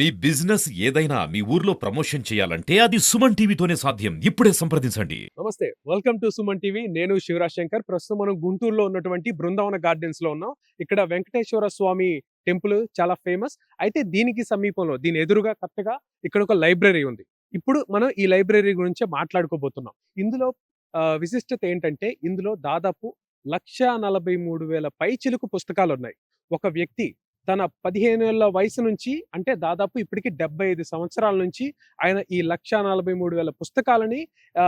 మీ business ఏదైనా మీ ఊర్లో promotion చేయాలంటే అది సుమన్ టీవీతోనే సాధ్యం. ఇప్పుడే సంప్రదించండి. నమస్తే. Welcome to Suman TV. నేను శివరాజ్ శంకర్. ప్రస్తుతం మనం గుంటూరులో ఉన్నటువంటి బృందావన గార్డెన్స్లో ఉన్నాం. ఇక్కడ వెంకటేశ్వర స్వామి టెంపుల్ చాలా ఫేమస్. అయితే దీనికి సమీపంలో దీని ఎదురుగా కరెక్ట్గా ఇక్కడ ఒక లైబ్రరీ ఉంది. ఇప్పుడు మనం ఈ లైబ్రరీ గురించి మాట్లాడుకోబోతున్నాం. ఇందులో విశిష్టత ఏంటంటే ఇందులో దాదాపు లక్ష నలభై మూడు వేల పైచిలుకు పుస్తకాలు ఉన్నాయి ఒక వ్యక్తి తన పదిహేను ఏళ్ళ వయసు నుంచి అంటే దాదాపు ఇప్పటికి డెబ్బై ఐదు సంవత్సరాల నుంచి ఆయన ఈ లక్ష నలభై మూడు వేల పుస్తకాలని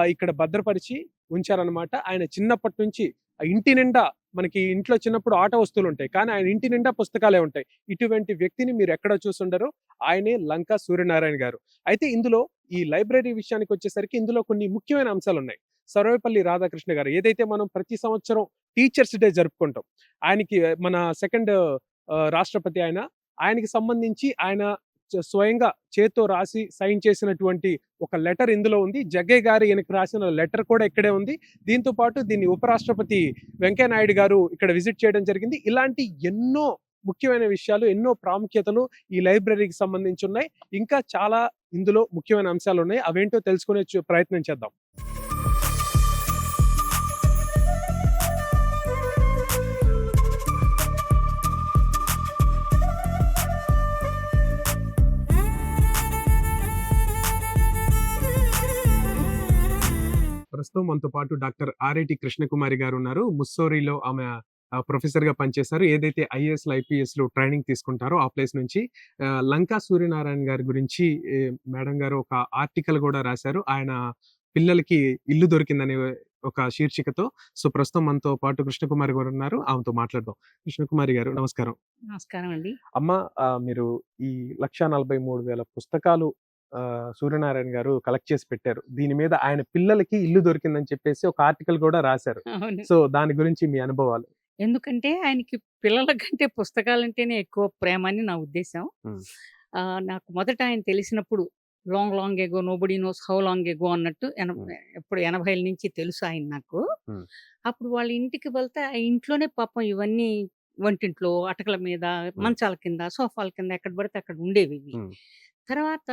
ఇక్కడ భద్రపరిచి ఉంచారనమాట ఆయన చిన్నప్పటి నుంచి ఇంటి నిండా మనకి ఇంట్లో చిన్నప్పుడు ఆట వస్తువులు ఉంటాయి. కానీ ఆయన ఇంటి నిండా పుస్తకాలే ఉంటాయి. ఇటువంటి వ్యక్తిని మీరు ఎక్కడ చూసుండరు. ఆయనే లంకా సూర్యనారాయణ గారు. అయితే ఇందులో ఈ లైబ్రరీ విషయానికి వచ్చేసరికి ఇందులో కొన్ని ముఖ్యమైన అంశాలు ఉన్నాయి సర్వేపల్లి రాధాకృష్ణ గారు ఏదైతే మనం ప్రతి సంవత్సరం టీచర్స్ డే జరుపుకుంటాం ఆయనకి మన సెకండ్ రాష్ట్రపతి ఆయన ఆయనకి సంబంధించి ఆయన స్వయంగా చేత్తో రాసి సైన్ చేసినటువంటి ఒక లెటర్ ఇందులో ఉంది. జగ్గయ్య గారు ఈయనకు రాసిన లెటర్ కూడా ఇక్కడే ఉంది. దీంతో పాటు దీన్ని ఉపరాష్ట్రపతి వెంకయ్య నాయుడు గారు ఇక్కడ విజిట్ చేయడం జరిగింది. ఇలాంటి ఎన్నో ముఖ్యమైన విషయాలు ఎన్నో ప్రాముఖ్యతలు ఈ లైబ్రరీకి సంబంధించి ఉన్నాయి. ఇంకా చాలా ఇందులో ముఖ్యమైన అంశాలు ఉన్నాయి. అవేంటో తెలుసుకునే ప్రయత్నం చేద్దాం. ప్రస్తుతం మనతో పాటు డాక్టర్ ఆర్ఐటి కృష్ణకుమారి గారు ఉన్నారు ముస్సోరిలో ఆమె ప్రొఫెసర్గా పనిచేశారు. ఏదైతే ఐఏఎస్ ఐపీఎస్లో ట్రైనింగ్ తీసుకుంటారో ఆ ప్లేస్ నుంచి లంకా సూర్యనారాయణ గారి గురించి మేడం గారు ఒక ఆర్టికల్ కూడా రాశారు. ఆయన పిల్లలకి ఇల్లు దొరికిందనే ఒక శీర్షికతో. సో ప్రస్తుతం మనతో పాటు కృష్ణకుమారి గారు ఉన్నారు. ఆమెతో మాట్లాడదాం. కృష్ణకుమారి గారు నమస్కారం. నమస్కారం అండి. అమ్మ మీరు ఈ లక్ష నలభై మూడు వేల పుస్తకాలు సూర్యనారాయణ గారు కలెక్ట్ చేసి పెట్టారు. దీని మీద ఆయన పిల్లలకి ఇల్లు దొరికిందని చెప్పేసి ఒక ఆర్టికల్ కూడా రాశారు. సో దాని గురించి మీ అనుభవాలు? ఎందుకంటే ఆయనకి పిల్లల కంటే పుస్తకాలంటేనే ఎక్కువ ప్రేమ అని నా ఉద్దేశం. నాకు మొదట ఆయన తెలిసినప్పుడు long long ago nobody knows how long ago అన్నట్టు ఎన- ఎప్పుడు ఎనభైల నుంచి తెలుసు ఆయన నాకు. అప్పుడు వాళ్ళ ఇంటికి వెళ్తే ఆ ఇంట్లోనే పాపం ఇవన్నీ వంటింట్లో అటకల మీద మంచాల కింద సోఫాల కింద ఎక్కడ పడితే అక్కడ ఉండేవి ఇవి. తర్వాత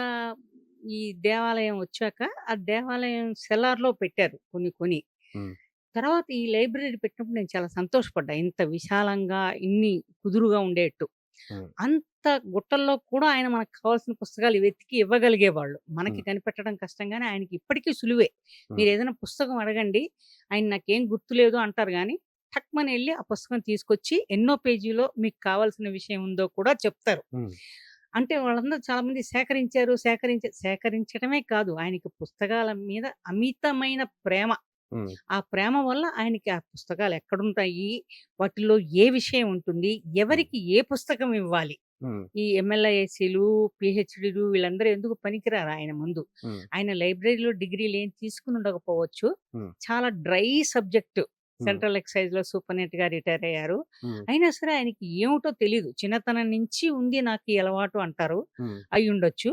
ఈ దేవాలయం వచ్చాక ఆ దేవాలయం సెల్లార్లో పెట్టారు కొన్ని కొని Hmm. తర్వాత ఈ లైబ్రరీ పెట్టినప్పుడు నేను చాలా సంతోషపడ్డా ఇంత విశాలంగా ఇన్ని కుదురుగా ఉండేట్టు. అంత గుట్టల్లో కూడా ఆయన మనకు కావాల్సిన పుస్తకాలు వెతికి ఇవ్వగలిగేవాళ్ళు మనకి. కనిపెట్టడం కష్టం కానీ ఆయనకి ఇప్పటికీ సులువే. మీరు ఏదైనా పుస్తకం అడగండి ఆయన నాకేం గుర్తులేదు అంటారు కానీ టక్మని వెళ్ళి ఆ పుస్తకం తీసుకొచ్చి ఎన్నో పేజీలో మీకు కావాల్సిన విషయం ఉందో కూడా చెప్తారు. అంటే వాళ్ళందరూ చాలా మంది సేకరించారు సేకరించ సేకరించడమే కాదు. ఆయనకి పుస్తకాల మీద అమితమైన ప్రేమ. ఆ ప్రేమ వల్ల ఆయనకి ఆ పుస్తకాలు ఎక్కడుంటాయి? వాటిలో ఏ విషయం ఉంటుంది? ఎవరికి ఏ పుస్తకం ఇవ్వాలి. ఈ ఎమ్మెల్యేసీలు పిహెచ్డీలు వీళ్ళందరూ ఎందుకు పనికిరారు ఆయన ముందు. ఆయన లైబ్రరీలో డిగ్రీలు ఏం తీసుకుని ఉండకపోవచ్చు. చాలా డ్రై సబ్జెక్ట్. సెంట్రల్ ఎక్సైజ్లో సూపరింటెండెంట్గా రిటైర్ అయ్యారు. అయినా సరే ఆయనకి ఏమిటో తెలియదు చిన్నతనం నుంచి ఉంది నాకు ఈ అలవాటు అంటారు. అయి ఉండొచ్చు.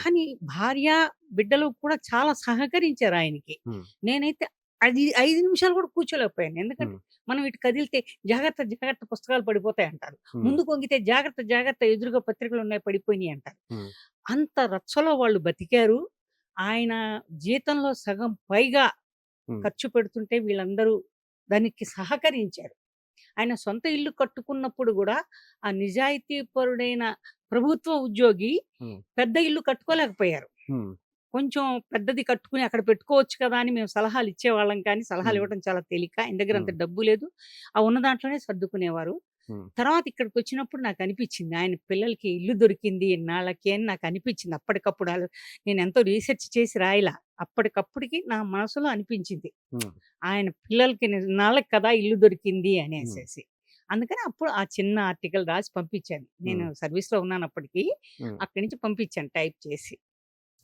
కానీ భార్య బిడ్డలు కూడా చాలా సహకరించారు ఆయనకి. నేనైతే అది ఐదు నిమిషాలు కూడా కూర్చోలేకపోయాను ఎందుకంటే మనం ఇటు కదిలితే జాగ్రత్త జాగ్రత్త పుస్తకాలు పడిపోతాయి అంటారు. ముందు కొంగితే జాగ్రత్త జాగ్రత్త ఎదురుగా పత్రికలు ఉన్నాయి పడిపోయినాయి అంటారు. అంత రచ్చలో వాళ్ళు బతికారు ఆయన జీతంలో సగం పైగా. ఖర్చు పెడుతుంటే వీళ్ళందరూ దానికి సహకరించారు ఆయన సొంత ఇల్లు కట్టుకున్నప్పుడు కూడా ఆ నిజాయితీ పరుడైన ప్రభుత్వ ఉద్యోగి. పెద్ద ఇల్లు కట్టుకోలేకపోయారు. కొంచెం పెద్దది కట్టుకుని అక్కడ పెట్టుకోవచ్చు కదా అని మేము సలహాలు ఇచ్చేవాళ్ళం కానీ సలహాలు. ఇవ్వడం చాలా తేలిక ఆయన దగ్గర అంత. డబ్బు లేదు ఆ ఉన్న దాంట్లోనే సర్దుకునేవారు. తర్వాత ఇక్కడికి వచ్చినప్పుడు నాకు అనిపించింది ఆయన పిల్లలకి ఇల్లు దొరికింది ఇన్నాళ్ళకి అని నాకు అనిపించింది అప్పటికప్పుడు నేను ఎంతో రీసెర్చ్ చేసి రాయలా. అప్పటికప్పటికి నా మనసులో అనిపించింది. ఆయన పిల్లలకి ఇన్నాళ్ళకి కదా ఇల్లు దొరికింది అనేసేసి. అందుకని అప్పుడు ఆ చిన్న ఆర్టికల్ రాసి పంపించాను. నేను సర్వీస్లో ఉన్నాను అప్పటికి Hmm. అక్కడి నుంచి పంపించాను టైప్ చేసి.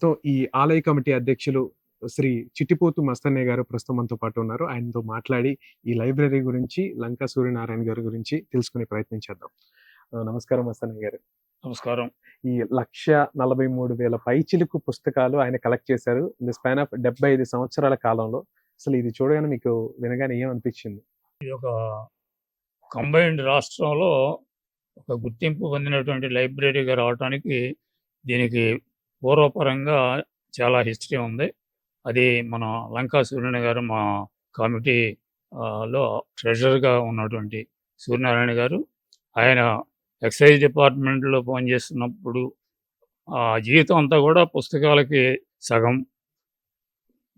సో ఈ ఆలయ కమిటీ అధ్యక్షులు శ్రీ చిట్టిపోతు మస్తన్నయ్య గారు ప్రస్తుతం మనతో పాటు ఉన్నారు. ఆయనతో మాట్లాడి ఈ లైబ్రరీ గురించి లంకా సూర్యనారాయణ గారి గురించి తెలుసుకునే ప్రయత్నం చేద్దాం. నమస్కారం మస్తన్నయ్య గారు. నమస్కారం. ఈ లక్ష నలభై మూడు వేల పైచిలుకు పుస్తకాలు ఆయన కలెక్ట్ చేశారు. ఇన్ ద స్పాన్ ఆఫ్ డెబ్బై ఐదు సంవత్సరాల కాలంలో. అసలు ఇది చూడగానే మీకు వినగానే ఏమనిపించింది? ఇది ఒక కంబైన్డ్ రాష్ట్రంలో ఒక గుర్తింపు పొందినటువంటి లైబ్రరీగా రావడానికి దీనికి పూర్వపరంగా చాలా హిస్టరీ ఉంది. అది మన లంకా సూర్యనారాయణ గారు మా కమిటీ లో ట్రెజరర్గా ఉన్నటువంటి సూర్యనారాయణ గారు ఆయన ఎక్సైజ్ డిపార్ట్మెంట్లో పనిచేస్తున్నప్పుడు ఆ జీవితం అంతా కూడా పుస్తకాలకి సగం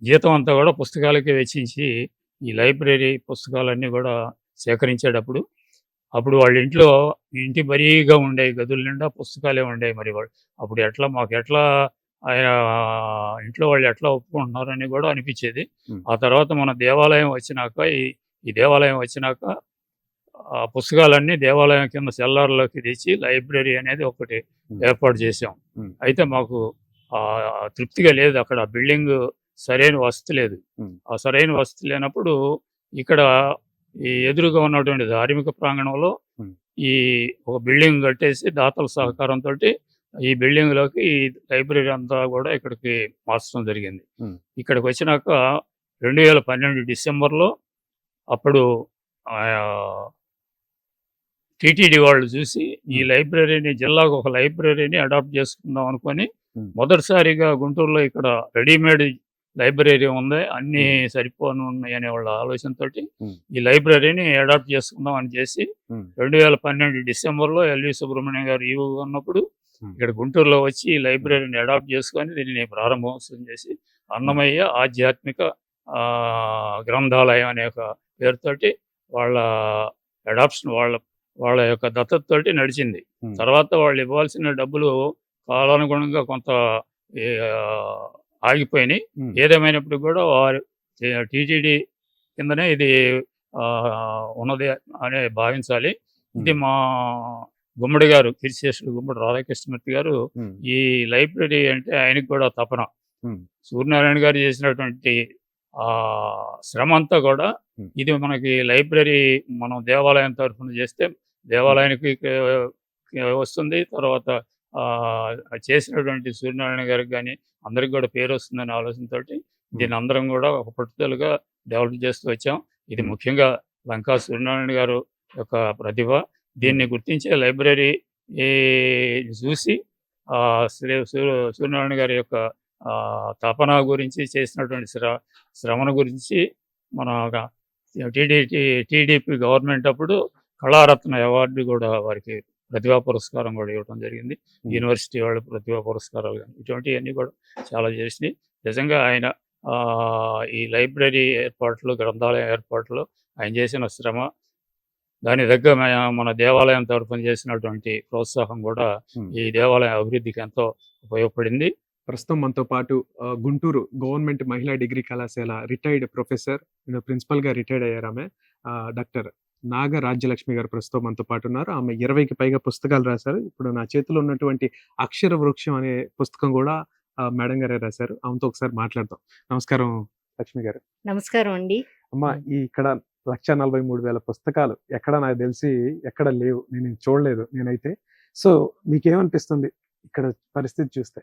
జీతం అంతా కూడా పుస్తకాలకి వెచ్చించి ఈ లైబ్రరీ పుస్తకాలన్నీ కూడా సేకరించేటప్పుడు అప్పుడు వాళ్ళ ఇంట్లో ఇంటి బరీగా ఉండే గదుల నిండా పుస్తకాలే ఉండేవి మరి వాళ్ళు. అప్పుడు ఎట్లా మాకు ఎట్లా ఆయన ఇంట్లో వాళ్ళు ఎట్లా ఒప్పుకుంటున్నారని కూడా అనిపించేది. ఆ తర్వాత మన దేవాలయం వచ్చినాక ఈ ఈ దేవాలయం వచ్చినాక ఆ పుస్తకాలన్నీ దేవాలయం కింద సెల్లార్లోకి తెచ్చి లైబ్రరీ అనేది ఒకటి. ఏర్పాటు చేసాం. అయితే మాకు ఆ తృప్తిగా లేదు అక్కడ బిల్డింగ్ సరైన వసతి లేదు. ఆ సరైన వసతి లేనప్పుడు ఇక్కడ ఈ ఎదురుగా ఉన్నటువంటి ధార్మిక ప్రాంగణంలో. ఈ ఒక బిల్డింగ్ కట్టేసి దాతల సహకారంతో ఈ బిల్డింగ్లోకి ఈ లైబ్రరీ అంతా కూడా ఇక్కడికి మార్చడం జరిగింది. ఇక్కడికి వచ్చినాక రెండు వేల పన్నెండు డిసెంబర్లో అప్పుడు టీటీడీ వాళ్ళు చూసి ఈ. లైబ్రరీని జిల్లాకు ఒక లైబ్రరీని అడాప్ట్ చేసుకుందాం అనుకొని. మొదటిసారిగా గుంటూరులో ఇక్కడ రెడీమేడ్ లైబ్రరీ ఉంది అన్ని సరిపోను ఉన్నాయి అనే వాళ్ళ ఆలోచనతో. ఈ లైబ్రరీని అడాప్ట్ చేసుకుందాం అని చేసి. రెండు వేల పన్నెండు డిసెంబర్లో ఎల్వి సుబ్రహ్మణ్యం గారు ఈవో ఉన్నప్పుడు. ఇక్కడ గుంటూరులో వచ్చి ఈ లైబ్రరీని అడాప్ట్ చేసుకొని దీనిని ప్రారంభోత్సవం చేసి అన్నమయ్య ఆధ్యాత్మిక గ్రంథాలయం అనే ఒక పేరుతోటి వాళ్ళ అడాప్షన్ వాళ్ళ వాళ్ళ యొక్క దత్తతతోటి నడిచింది. తర్వాత వాళ్ళు ఇవ్వాల్సిన డబ్బులు కాలానుగుణంగా కొంత ఆగిపోయినాయి. ఏదేమైనప్పుడు కూడా వారు టీటీడీ కిందనే ఇది ఉన్నది అనే భావించాలి. ఇది మా గుమ్మడి గారు కీర్తిశేషులు గుమ్మడి రాధాకృష్ణమూర్తి గారు. ఈ లైబ్రరీ అంటే ఆయనకి కూడా తపన. సూర్యనారాయణ గారు చేసినటువంటి ఆ శ్రమ అంతా కూడా. ఇది మనకి లైబ్రరీ మనం దేవాలయం తరఫున చేస్తే దేవాలయానికి వస్తుంది తర్వాత ఆ, చేసినటువంటి సూర్యనారాయణ గారికి కానీ అందరికి కూడా పేరు వస్తుందనే ఆలోచనతోటి దీన్ని అందరం కూడా ఒక పట్టుదలగా డెవలప్ చేస్తూ వచ్చాం ఇది. ముఖ్యంగా లంకా సూర్యనారాయణ గారు యొక్క ప్రతిభ దీన్ని గుర్తించే లైబ్రరీ చూసి శ్రీ సూర్య సూర్యనారాయణ గారి యొక్క తపన గురించి చేసినటువంటి శ్ర శ్రమను గురించి మన టీడీటీ టీడీపీ గవర్నమెంట్ అప్పుడు కళారత్న అవార్డు కూడా వారికి ప్రతిభా పురస్కారం కూడా ఇవ్వడం జరిగింది. యూనివర్సిటీ వాళ్ళు ప్రతిభా పురస్కారాలు కానీ ఇటువంటివన్నీ కూడా చాలా చేసినాయి. నిజంగా ఆయన ఈ లైబ్రరీ ఏర్పాట్లు గ్రంథాలయం ఏర్పాట్లు ఆయన చేసిన శ్రమ దాని దగ్గర మన దేవాలయం తరఫున చేసినటువంటి ప్రోత్సాహం కూడా. ఈ దేవాలయం అభివృద్ధికి ఎంతో ఉపయోగపడింది. ప్రస్తుతం మనతో పాటు గుంటూరు గవర్నమెంట్ మహిళా డిగ్రీ కళాశాల రిటైర్డ్ ప్రొఫెసర్ ప్రిన్సిపల్గా రిటైర్డ్ అయ్యారు ఆమె డాక్టర్ నాగ రాజ్యలక్ష్మి గారు ప్రస్తుతం మనతో పాటు ఉన్నారు. ఆమె ఇరవైకి పైగా పుస్తకాలు రాశారు. ఇప్పుడు నా చేతిలో ఉన్నటువంటి అక్షర వృక్షం అనే పుస్తకం కూడా మేడం గారే రాశారు. ఆమెతో ఒకసారి మాట్లాడదాం. నమస్కారం లక్ష్మి గారు. నమస్కారం అండి. అమ్మ ఈ ఇక్కడ లక్ష నలభై మూడు వేల పుస్తకాలు ఎక్కడ నాకు తెలిసి ఎక్కడ లేవు. నేను చూడలేదు నేనైతే. సో మీకేమనిపిస్తుంది ఇక్కడ పరిస్థితి చూస్తే?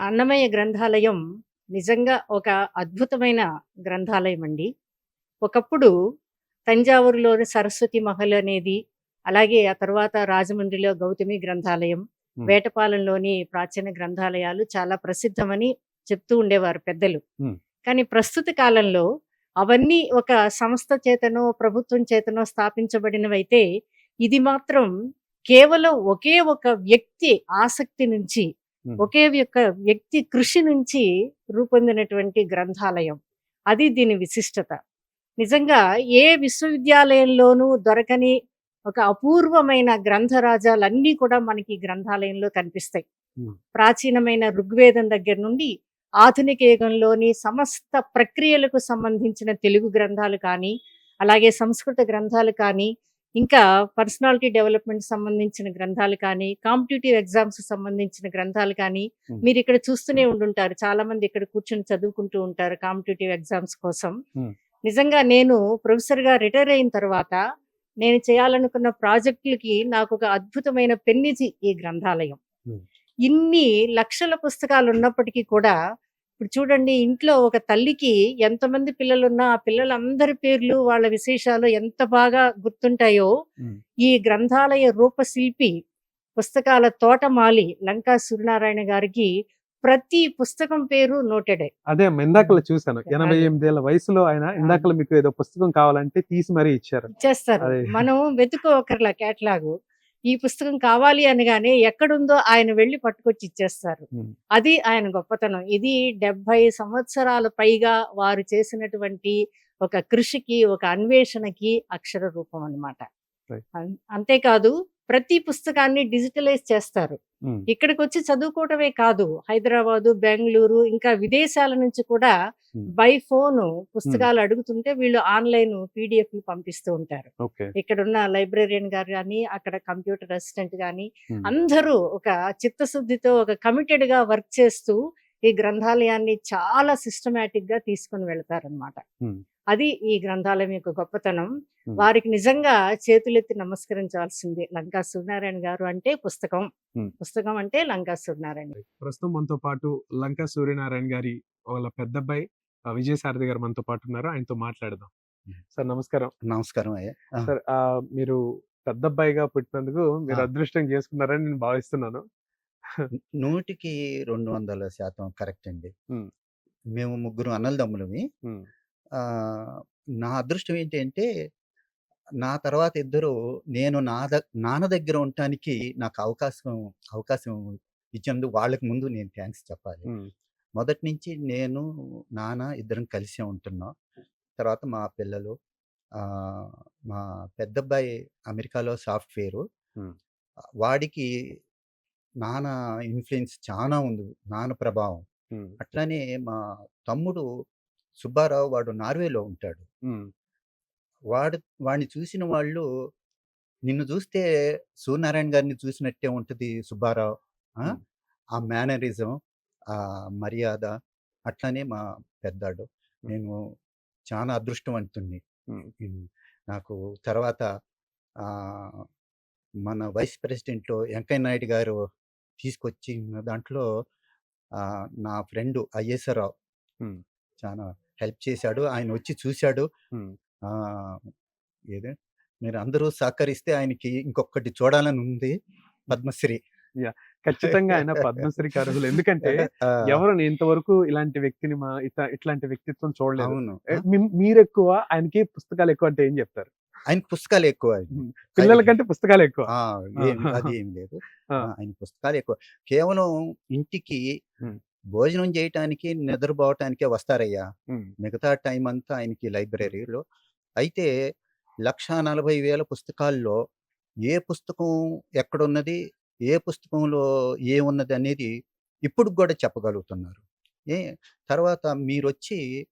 అన్నమయ్య గ్రంథాలయం నిజంగా ఒక అద్భుతమైన గ్రంథాలయం అండి. ఒకప్పుడు తంజావూరులోని సరస్వతి మహల్ అనేది అలాగే ఆ తర్వాత రాజమండ్రిలో గౌతమి గ్రంథాలయం. వేటపాలెంలోని ప్రాచీన గ్రంథాలయాలు చాలా ప్రసిద్ధమని చెప్తూ ఉండేవారు పెద్దలు. కానీ ప్రస్తుత కాలంలో అవన్నీ ఒక సంస్థ చేతనో ప్రభుత్వం చేతనో స్థాపించబడినవైతే ఇది మాత్రం కేవలం ఒకే ఒక వ్యక్తి ఆసక్తి నుంచి. ఒకే యొక్క వ్యక్తి కృషి నుంచి రూపొందినటువంటి గ్రంథాలయం అది దీని విశిష్టత నిజంగా ఏ విశ్వవిద్యాలయంలోనూ దొరకని ఒక అపూర్వమైన గ్రంథరాజాలన్నీ కూడా మనకి గ్రంథాలయంలో కనిపిస్తాయి. ప్రాచీనమైన ఋగ్వేదం దగ్గర నుండి ఆధునిక యుగంలోని సమస్త ప్రక్రియలకు సంబంధించిన తెలుగు గ్రంథాలు కానీ అలాగే సంస్కృత గ్రంథాలు కానీ ఇంకా పర్సనాలిటీ డెవలప్మెంట్ సంబంధించిన గ్రంథాలు కానీ కాంపిటేటివ్ ఎగ్జామ్స్ సంబంధించిన గ్రంథాలు కానీ. మీరు ఇక్కడ చూస్తూనే ఉండుంటారు చాలా మంది ఇక్కడ కూర్చొని చదువుకుంటూ ఉంటారు కాంపిటేటివ్ ఎగ్జామ్స్ కోసం. నిజంగా నేను ప్రొఫెసర్గా రిటైర్ అయిన తర్వాత నేను చేయాలనుకున్న ప్రాజెక్టులకి నాకు ఒక అద్భుతమైన పెన్నిజి ఈ గ్రంథాలయం. ఇన్ని లక్షల పుస్తకాలు ఉన్నప్పటికీ కూడా ఇప్పుడు చూడండి ఇంట్లో ఒక తల్లికి ఎంతమంది పిల్లలున్నా ఆ పిల్లలందరి పేర్లు వాళ్ళ విశేషాలు ఎంత బాగా గుర్తుంటాయో. ఈ గ్రంథాలయ రూపశిల్పి పుస్తకాల తోటమాలి లంకా సూర్యనారాయణ గారికి ప్రతి పుస్తకం పేరు నోటెడే. అదే ఇందాకలా చూశాను. ఎనభై. ఎనిమిదేళ్ళ వయసులో ఆయన ఇందాకలా మీకు ఏదో పుస్తకం కావాలంటే తీసి మరీ ఇచ్చారు. ఇచ్చేస్తారు. అదే. మనం వెతుకోకర్లా కేటలాగు. ఈ పుస్తకం కావాలి అనగానే ఎక్కడుందో ఆయన వెళ్ళి పట్టుకొచ్చి ఇచ్చేస్తారు. అది ఆయన గొప్పతనం ఇది డెబ్బై సంవత్సరాల పైగా వారు చేసినటువంటి ఒక కృషికి ఒక అన్వేషణకి అక్షర రూపం అన్నమాట Right. అన్- అంతేకాదు ప్రతి పుస్తకాన్ని డిజిటలైజ్ చేస్తారు. ఇక్కడికి వచ్చి చదువుకోవటమే కాదు హైదరాబాదు బెంగళూరు ఇంకా విదేశాల నుంచి కూడా. బై ఫోన్ పుస్తకాలు అడుగుతుంటే వీళ్ళు ఆన్లైన్ పీడిఎఫ్ పంపిస్తూ ఉంటారు ఓకే ఇక్కడ ఉన్న లైబ్రేరియన్ గారు కానీ అక్కడ కంప్యూటర్ అసిస్టెంట్ కానీ. అందరూ ఒక చిత్తశుద్ధితో ఒక కమిటెడ్గా వర్క్ చేస్తూ ఈ గ్రంథాలయాన్ని చాలా సిస్టమేటిక్గా తీసుకుని వెళ్తారనమాట. అది ఈ గ్రంథాలయం యొక్క గొప్పతనం. వారికి నిజంగా చేతులెత్తి నమస్కరించాల్సిందే లంకా సూర్యనారాయణ గారు అంటే పుస్తకం. పుస్తకం అంటే లంకా సూర్యనారాయణ ప్రస్తుతం మనతో పాటు లంకా సూర్యనారాయణ గారి వాళ్ళ పెద్దబ్బాయి విజయసారథి గారు మనతో పాటు ఉన్నారు. ఆయనతో మాట్లాడదాం. సార్ నమస్కారం. నమస్కారం అయ్యా. సార్ మీరు పెద్దబ్బాయిగా పుట్టినందుకు మీరు. అదృష్టం చేసుకున్నారని నేను భావిస్తున్నాను. నూటికి రెండు వందల శాతం కరెక్ట్ అండి. మేము ముగ్గురు అన్నలదమ్ములమి నా అదృష్టం ఏంటి అంటే నా తర్వాత ఇద్దరు నేను నా నాన్న దగ్గర ఉండటానికి నాకు అవకాశం అవకాశం ఇచ్చినందుకు వాళ్ళకి ముందు నేను థ్యాంక్స్ చెప్పాలి. మొదటి నుంచి నేను నాన్న ఇద్దరం కలిసే ఉంటున్నాం తర్వాత మా పిల్లలు మా పెద్దబ్బాయి అమెరికాలో సాఫ్ట్వేరు. వాడికి నాన్న ఇన్ఫ్లుయెన్స్ చాలా ఉంది నాన్న ప్రభావం. అట్లానే మా తమ్ముడు సుబ్బారావు వాడు నార్వేలో ఉంటాడు. వాడు వాడిని చూసిన వాళ్ళు నిన్ను చూస్తే సూర్యనారాయణ గారిని చూసినట్టే ఉంటుంది సుబ్బారావు. ఆ మేనరిజం ఆ మర్యాద అట్లానే మా పెద్దాడు. నేను చాలా అదృష్టవంతుణ్ణి నాకు తర్వాత ఆ, మన వైస్ ప్రెసిడెంట్లో వెంకయ్య నాయుడు గారు తీసుకొచ్చి దాంట్లో ఆ, నా ఫ్రెండ్ అయ్యేశ్వరరావు ఉమ్. చాలా హెల్ప్ చేశాడు. ఆయన వచ్చి చూశాడు. ఏదే? మీరు అందరూ సహకరిస్తే ఆయనకి ఇంకొకటి చూడాలని ఉంది. పద్మశ్రీ. ఖచ్చితంగా ఆయన పద్మశ్రీకి అర్హులు ఎందుకంటే ఎవరు ఇంతవరకు ఇలాంటి వ్యక్తిని మా ఇట్లా ఇట్లాంటి వ్యక్తిత్వం చూడలేదు. మీరు ఎక్కువ ఆయనకి పుస్తకాలు ఎక్కువ అంటే ఏం చెప్తారు? ఆయన పుస్తకాలు ఎక్కువ పిల్లల కంటే పుస్తకాలు ఎక్కువ. అది ఏం లేదు. ఆయన పుస్తకాలు ఎక్కువ. కేవలం ఇంటికి. భోజనం చేయటానికి నిద్రపోవటానికే వస్తారయ్యా. మిగతా టైం అంతా ఆయనకి లైబ్రరీలో. అయితే లక్ష నలభై వేల పుస్తకాల్లో ఏ పుస్తకం ఎక్కడున్నది? ఏ పుస్తకంలో ఏమున్నది అనేది ఇప్పుడు కూడా చెప్పగలుగుతున్నారు. ఏ తర్వాత మీరు వచ్చి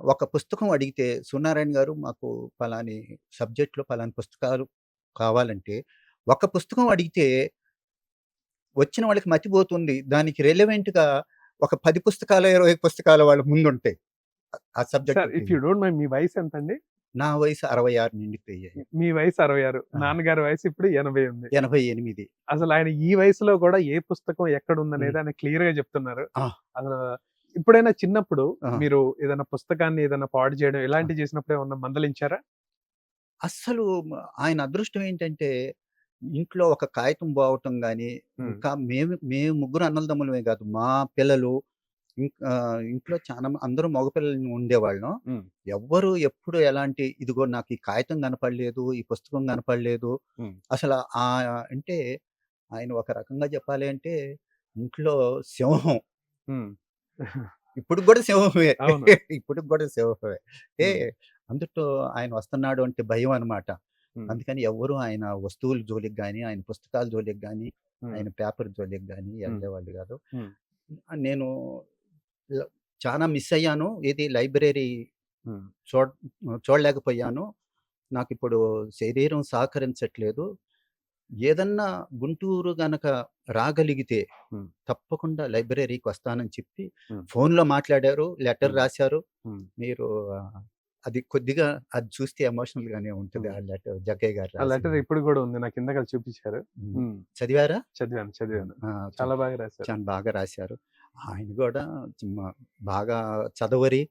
ఒక పుస్తకం అడిగితే సూర్యనారాయణ గారు మాకు పలాని సబ్జెక్ట్లో పలాని పుస్తకాలు కావాలంటే ఒక పుస్తకం అడిగితే వచ్చిన వాళ్ళకి మతిపోతుంది దానికి రెలవెంట్గా ఒక పది పుస్తకాలు ఇరవై పుస్తకాలు వాళ్ళ ముందుంటాయి. ఆ- sir if you subject don't mind మీ వయసు ఎంత అండి నా వయసు అరవై ఆరు నిండిపోయాయి మీ వయసు అరవై ఆరు. నాన్నగారి వయసు ఇప్పుడు ఎనభై ఉంది ఎనభై ఎనిమిది అసలు ఆయన ఈ వయసులో కూడా ఏ పుస్తకం ఎక్కడ ఉందనేది ఆయన క్లియర్గా చెప్తున్నారు. అసలు ఇప్పుడైనా చిన్నప్పుడు. మీరు ఏదైనా పుస్తకాన్ని ఏదైనా పాడు చేయడం ఇలాంటివి చేసినప్పుడు ఏమన్నా మందలించారా అస్సలు ఆయన అదృష్టం ఏంటంటే ఇంట్లో ఒక కాగితం బావటం కానీ. ఇంకా మేము మేము ముగ్గురు అన్నలదమ్ములమే కాదు మా పిల్లలు ఇంట్లో చాలా అందరూ మగపిల్లలు ఉండేవాళ్ళం. ఎవ్వరు ఎప్పుడు ఎలాంటి ఇదిగో నాకు ఈ కాగితం కనపడలేదు ఈ పుస్తకం కనపడలేదు. అసలు ఆ అంటే ఆయన ఒక రకంగా చెప్పాలి అంటే ఇంట్లో సింహం. ఇప్పుడు కూడా సింహమే. ఇప్పుడు కూడా సింహమే ఏ అందుట్లో ఆయన వస్తున్నాడు అంటే భయం అన్నమాట ఉమ్. అందుకని ఎవరు ఆయన వస్తువుల జోలికి కానీ ఆయన పుస్తకాల జోలికి కానీ. ఆయన పేపర్ జోలికి కానీ వెళ్ళేవాళ్ళు కాదు. నేను చాలా మిస్ అయ్యాను ఇది లైబ్రరీ. చూడ చూడలేకపోయాను నాకు ఇప్పుడు శరీరం సహకరించట్లేదు ఏదన్నా గుంటూరు గనక రాగలిగితే. తప్పకుండా లైబ్రరీకి వస్తానని చెప్పి. ఫోన్లో మాట్లాడారు లెటర్. రాశారు. మీరు అది కొద్దిగా అది చూస్తే ఎమోషనల్ గానే ఉంటుంది ఆ లెటర్ జగ్గయ్య గారు ఆ లెటర్. ఇప్పుడు కూడా ఉంది నాకు ఇందాక చూపించారు. చదివారా చదివాను చదివాను చాలా బాగా రాశారు చాలా బాగా రాశారు ఆయన కూడా బాగా చదవరి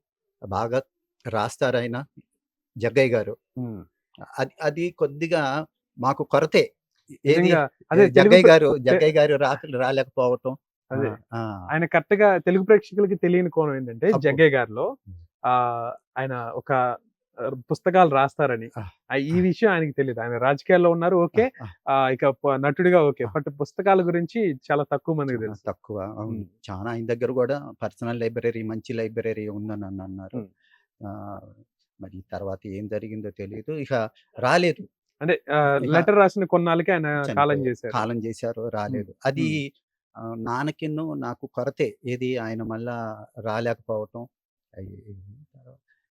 బాగా రాస్తారు ఆయన జగ్గయ్య గారు. అది అది కొద్దిగా మాకు కొరతే. ఏది జగ్గయ్య గారు జగ్గయ్య గారు రా రాలేకపోవటం. అదే. ఆయన కరెక్ట్గా తెలుగు ప్రేక్షకులకి తెలియని కోణం ఏంటంటే. జగ్గయ్య గారిలో ఆ ఆయన ఒక పుస్తకాలు రాస్తారని. ఈ విషయం ఆయనకి తెలియదు ఆయన రాజకీయాల్లో ఉన్నారు ఓకే. ఇక నటుడిగా ఓకే. బట్ పుస్తకాల గురించి చాలా తక్కువ మందికి తెలుసు. తక్కువ. చాలా ఆయన దగ్గర కూడా పర్సనల్ లైబ్రరీ మంచి లైబ్రరీ ఉందని అని అన్నారు మరి తర్వాత ఏం జరిగిందో తెలియదు ఇక రాలేదు. అంటే లెటర్ రాసిన కొన్నాళ్ళకి ఆయన కాలం. చేశారు. కాలం చేశారు రాలేదు. అది నాన్నకిన్ను నాకు కొరతే ఏది ఆయన మళ్ళా రాలేకపోవటం.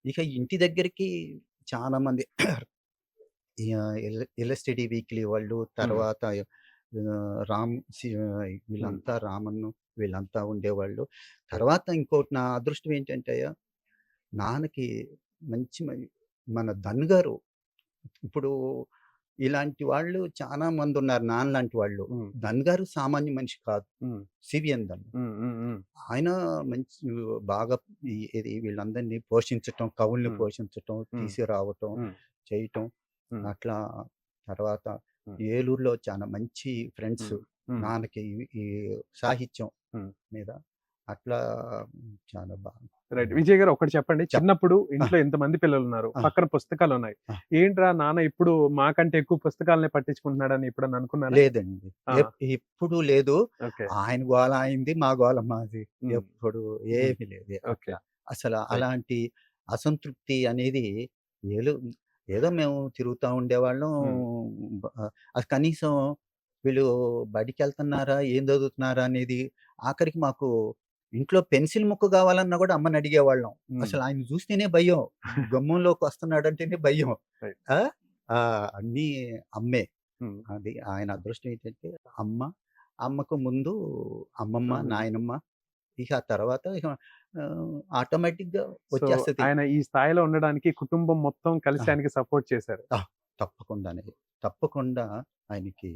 ఇక ఇంటి దగ్గరికి చాలా మంది ఎల్ఎస్టిడి వీక్లీ వాళ్ళు తర్వాత రామ్ వీళ్ళంతా రామన్ను వీళ్ళంతా ఉండేవాళ్ళు. తర్వాత ఇంకోటి నా అదృష్టం ఏంటంటే నాన్నకి మంచి మన ధన్ గారు ఇప్పుడు ఇలాంటి వాళ్ళు చాలా మంది ఉన్నారు నాన్న లాంటి వాళ్ళు ధన్ గారు సామాన్య మనిషి కాదు సివిఎన్ ధన్ ఉమ్, ఆయన మంచి బాగా వీళ్ళందరినీ పోషించటం కవుల్ని. పోషించటం. తీసుకురావటం. చేయటం. అట్లా తర్వాత. ఏలూరులో చాలా మంచి ఫ్రెండ్స్. నాన్నకి ఈ- సాహిత్యం. మీద అట్లా చాలా బాగా రైట్. విజయ్ గారు ఒకటి చెప్పండి. చిన్నప్పుడు ఇంట్లో ఎంతమంది పిల్లలు ఉన్నారు. పక్కన పుస్తకాలు ఉన్నాయి. ఏంట్రా నాన్న ఇప్పుడు మాకంటే ఎక్కువ పుస్తకాలనే పట్టించుకుంటున్నాడని ఇప్పుడు అనుకున్నారా? లేదండి. ఆ. ఎప్- ఇప్పుడు లేదు. ఆయన గోల అయింది మా గోల మాది. ఎప్పుడు ఏమి లేదు. ఓకే. అసలు అలాంటి అసంతృప్తి అనేది ఏదో ఏదో మేము తిరుగుతూ ఉండేవాళ్ళం. కనీసం వీళ్ళు బడికి వెళ్తున్నారా ఏం చదువుతున్నారా అనేది ఆఖరికి మాకు ఇంట్లో పెన్సిల్ ముక్క కావాలన్నా కూడా అమ్మని అడిగేవాళ్ళం. అసలు ఆయన చూస్తేనే భయం. గమ్మంలోకి వస్తున్నాడు అంటేనే భయం. అన్నీ అమ్మే. మ్మ్. అది ఆయన అదృష్టం ఏంటంటే అమ్మ అమ్మకు ముందు అమ్మమ్మ. నాయనమ్మ ఇక ఆ తర్వాత ఇక ఆటోమేటిక్గా వచ్చేస్తుంది. ఆయన ఈ స్థాయిలో ఉండడానికి కుటుంబం మొత్తం కలిసి. ఆయనకి సపోర్ట్ చేశారు. తప్పకుండానే తప్పకుండా ఆయనకి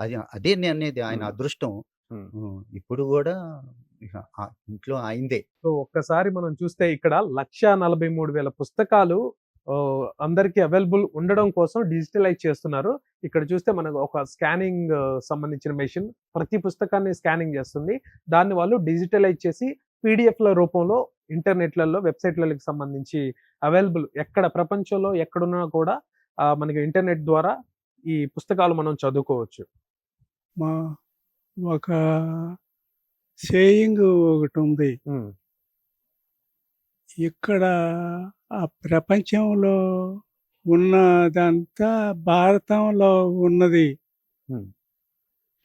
అది అదే అనేది ఆయన. అదృష్టం. ఇప్పుడు కూడా ఇంట్లో ఆయనదే సో ఒక్కసారి మనం చూస్తే ఇక్కడ లక్ష నలభై మూడు వేల పుస్తకాలు అందరికీ అవైలబుల్ ఉండడం కోసం డిజిటలైజ్ చేస్తున్నారు. ఇక్కడ చూస్తే మనకు ఒక స్కానింగ్ సంబంధించిన మెషిన్ ప్రతి పుస్తకాన్ని స్కానింగ్ చేస్తుంది. దాన్ని వాళ్ళు డిజిటలైజ్ చేసి PDF ల రూపంలో ఇంటర్నెట్లలో వెబ్సైట్లకు సంబంధించి అవైలబుల్ ఎక్కడ ప్రపంచంలో ఎక్కడున్నా కూడా మనకి ఇంటర్నెట్ ద్వారా ఈ పుస్తకాలు మనం చదువుకోవచ్చు. మా ఒక సేయింగ్ ఒకటి ఉంది. ఇక్కడ ఆ ప్రపంచంలో ఉన్నదంతా భారతంలో ఉన్నది.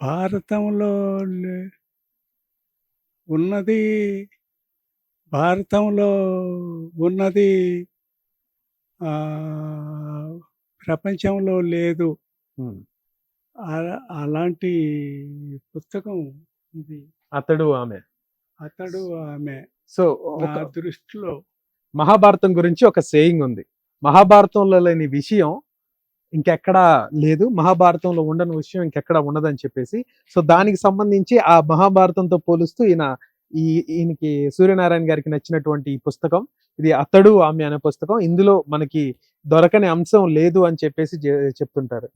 భారతంలో లే- ఉన్నది భారతంలో ఉన్నది ప్రపంచంలో లేదు. అలాంటి పుస్తకం ఇది. అతడు ఆమె. అతడు ఆమె. సో ఒక దృష్టిలో మహాభారతం గురించి ఒక సేయింగ్ ఉంది. మహాభారతంలో లేని విషయం ఇంకెక్కడా లేదు. మహాభారతంలో ఉండని విషయం ఇంకెక్కడా ఉండదని చెప్పేసి సో దానికి సంబంధించి ఆ మహాభారతంతో పోలుస్తూ ఈయన ఈ ఈయనకి సూర్యనారాయణ గారికి నచ్చినటువంటి ఈ పుస్తకం ఇది అతడు ఆమె అనే పుస్తకం. ఇందులో మనకి దొరకని అంశం లేదు అని చెప్పేసి చెప్తుంటారు.